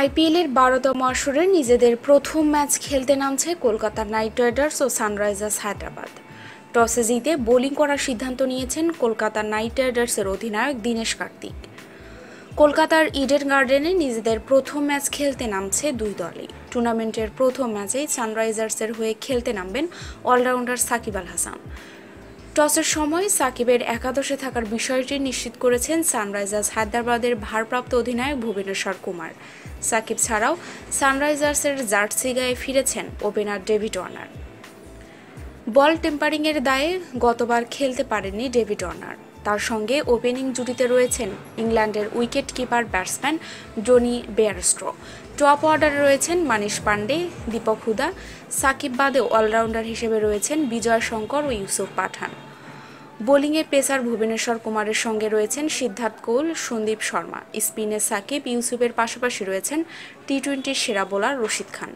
আইপিএলের বারোতম আসরে নিজেদের প্রথম ম্যাচ খেলতে নামছে কলকাতা নাইট রাইডার্স ও সানরাইজার্স হায়দ্রাবাদ। টসে জিতে বোলিং করার সিদ্ধান্ত নিয়েছেন কলকাতা নাইট রাইডার্সের অধিনায়ক দীনেশ কার্তিক। কলকাতার ইডেন গার্ডেনে নিজেদের প্রথম ম্যাচ খেলতে নামছে দুই দলই। টুর্নামেন্টের প্রথম ম্যাচেই সানরাইজার্সের হয়ে খেলতে নামবেন অলরাউন্ডার সাকিব আল হাসান। টসের সময় সাকিবের একাদশে থাকার বিষয়টি নিশ্চিত করেছেন সানরাইজার্স। হায়দ্রাবাদের ভারপ্রাপ্ত অধিনায়ক ভুবনেশ্বর কুমার। সাকিব ছাড়াও সানরাইজার্সের জার্সি গায়ে ফিরেছেন ওপেনার ডেভিড ওয়ার্নার। বল টেম্পারিংয়ের দায়ে গতবার খেলতে পারেননি ডেভিড ওয়ার্নার। তার সঙ্গে ওপেনিং জুটিতে রয়েছেন ইংল্যান্ডের wicket keeper batsman Jonny Bairstow. Top অর্ডারে রয়েছেন মানিশ পান্ডে, দীপক হুদা, সাকিব বাদে অলরাউন্ডার হিসেবে রয়েছেন বিজয় শঙ্কর ও ইউসুফ পাঠান। বোলিংয়ে পেসার ভুবনেশ্বর কুমারের সঙ্গে রয়েছেন সিদ্ধার্থ কৌল, সন্দীপ শর্মা। স্পিনে সাকিব, ইউসুফের পাশাপাশি রয়েছেন টি টোয়েন্টির সেরা বোলার রশিদ খান।